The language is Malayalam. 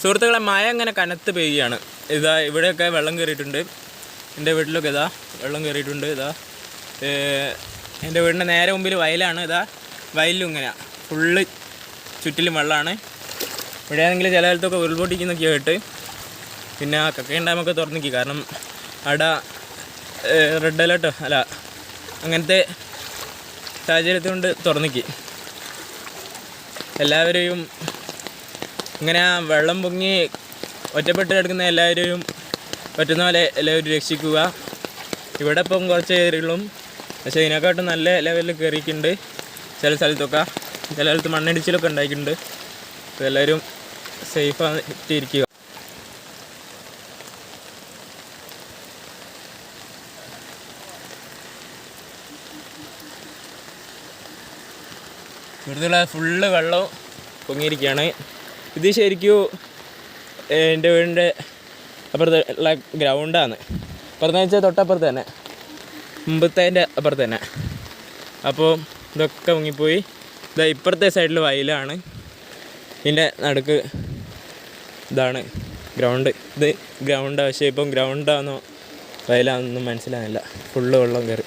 സുഹൃത്തുക്കളെ മഴ അങ്ങനെ കനത്ത് പെയ്യുകയാണ് ഇതാ ഇവിടെയൊക്കെ വെള്ളം കയറിയിട്ടുണ്ട്. എന്റെ വീട്ടിലൊക്കെ ഇതാ വെള്ളം കയറിയിട്ടുണ്ട്. ഇതാ എന്റെ വീടിന്റെ നേരെ മുമ്പിൽ വയലാണ്. ഇതാ വയലിലും ഇങ്ങനെ. ഫുള്ള് ചുറ്റിലും വെള്ളമാണ്. ഇവിടെയാണെങ്കിൽ ചില കാലത്തൊക്കെ ഉരുൾപൊട്ടിക്കുന്നൊക്കെ ആയിട്ട് പിന്നെ ആ കക്കയും ഡാമൊക്കെ തുറന്നു നിൽക്കി കാരണം അവിടെ റെഡ് അലേർട്ടോ അല്ല അങ്ങനത്തെ സാഹചര്യത്തിൽ കൊണ്ട് തുറന്നിക്കി. എല്ലാവരെയും ഇങ്ങനെ വെള്ളം പൊങ്ങി ഒറ്റപ്പെട്ട് കിടക്കുന്ന എല്ലാവരെയും പറ്റുന്ന പോലെ എല്ലാവരും രക്ഷിക്കുക. ഇവിടെ ഇപ്പം കുറച്ച് ഏരിയകളും പക്ഷേ ഇതിനെക്കാട്ടും നല്ല ലെവലിൽ കയറിയിട്ടുണ്ട് ചില സ്ഥലത്തൊക്കെ. ചില സ്ഥലത്ത് മണ്ണിടിച്ചിലൊക്കെ ഉണ്ടായിട്ടുണ്ട്. അപ്പോൾ എല്ലാവരും സേഫായിട്ട് ഇരിക്കുക. ഫുള്ള് വെള്ളം പൊങ്ങിയിരിക്കുകയാണ്. ഇത് ശരിക്കും എന്റെ വീടിന്റെ അപ്പുറത്ത് ഉള്ള ഗ്രൗണ്ടാണ്. അപ്പുറത്തെന്ന് വെച്ചാൽ തൊട്ടപ്പുറത്ത് തന്നെ. മുമ്പത്തേന്റെ അപ്പുറത്ത് തന്നെ. അപ്പോൾ ഇതൊക്കെ മുങ്ങിപ്പോയി. ഇതാ ഇപ്പുറത്തെ സൈഡിൽ വയലാണ്. ഇതിന്റെ നടുക്ക് ഇതാണ് ഗ്രൗണ്ട്. ഇത് ഗ്രൗണ്ടാണ് പക്ഷേ ഇപ്പം ഗ്രൗണ്ടാണോ വയലാണെന്നൊന്നും മനസ്സിലാകുന്നില്ല ഫുള്ള് വെള്ളം കയറി.